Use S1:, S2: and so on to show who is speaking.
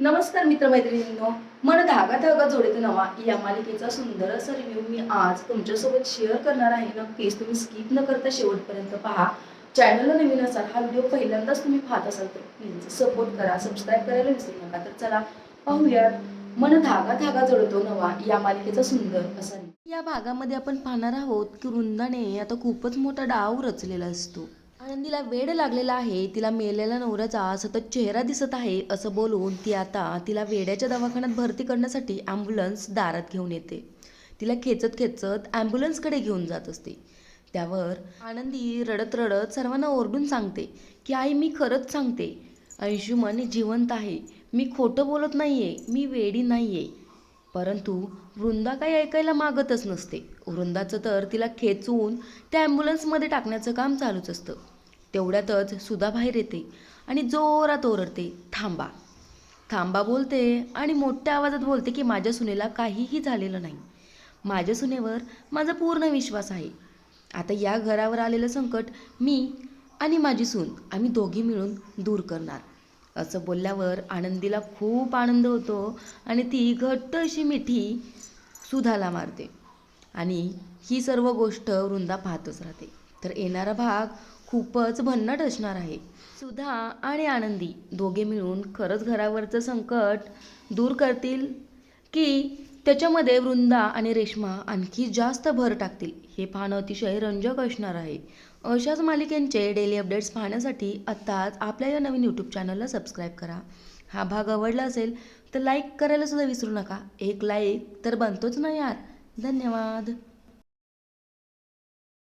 S1: नमस्कार मित्रमैत्रिणींनो मन धागा धागा जोडीत नवा. या मालिकेचा सुंदर असा रिव्ह्यू मी आज तुमच्यासोबत शेअर करणार आहे. नक्कीच तुम्ही स्किप न करता शेवटपर्यंत पहा. चॅनलला नवीन असाल हा व्हिडिओ पहिल्यांदाच तुम्ही पाहत असाल तर प्लीज सपोर्ट करा सबस्क्राईब करायला विसरू नका. तर चला पाहूयात. मन धागा धागा जोडतो नवा. या मालिकेचा सुंदर असा या भागामध्ये आपण पाहणार आहोत की वृंदाने आता खूपच मोठा डाव रचलेला असतो. आनंदीला वेड लागलेला आहे तिला मेलेल्या नवऱ्याचा सतत चेहरा दिसत आहे असं बोलून ती आता तिला वेड्याच्या दवाखान्यात भरती करण्यासाठी ॲम्ब्युलन्स दारात घेऊन येते. तिला खेचत खेचत ॲम्ब्युलन्सकडे घेऊन जात असते. त्यावर आनंदी रडत रडत सर्वांना ओरडून सांगते की आई मी खरंच सांगते. अंशुमन जिवंत आहे. मी खोटं बोलत नाही आहे मी वेडी आहे परंतु वृंदा काही ऐकायला मागतच नसते. वृंदाचं तर तिला खेचून त्या ॲम्ब्युलन्समध्ये टाकण्याचं काम चालूच असतं. तेवढ्यातच सुधा बाहेर येते आणि जोरात ओरडते थांबा. थांबा बोलते आणि मोठ्या आवाजात बोलते की माझ्या सुनेला काहीही झालेलं नाही. माझ्या सुनेवर माझा पूर्ण विश्वास आहे. आता या घरावर आलेलं संकट मी आणि माझी सून आम्ही दोघी मिळून दूर करणार. असं बोलल्यावर आनंदीला खूप आनंद होतो आणि ती घट्ट अशी मिठी सुधाला मारते. आणि ही सर्व गोष्ट वृंदा पाहतच राहते. तर येणारा भाग खूपच भन्नाट असणार आहे. सुधा आणि आनंदी दोघे मिळून खरंच घरावरचं संकट दूर करतील? की त्याच्यामध्ये वृंदा आणि रेश्मा आणखी जास्त भर टाकतील? हे पाहणं अतिशय रंजक असणार आहे. अशाच मालिकेंचे डेली अपडेट्स पाहण्यासाठी आत्ताच आपल्या या नवीन यूट्यूब चॅनलला सबस्क्राईब करा. हा भाग आवडला असेल तर लाईक करायला सुद्धा विसरू नका. एक लाईक तर बनतोच ना यार. धन्यवाद.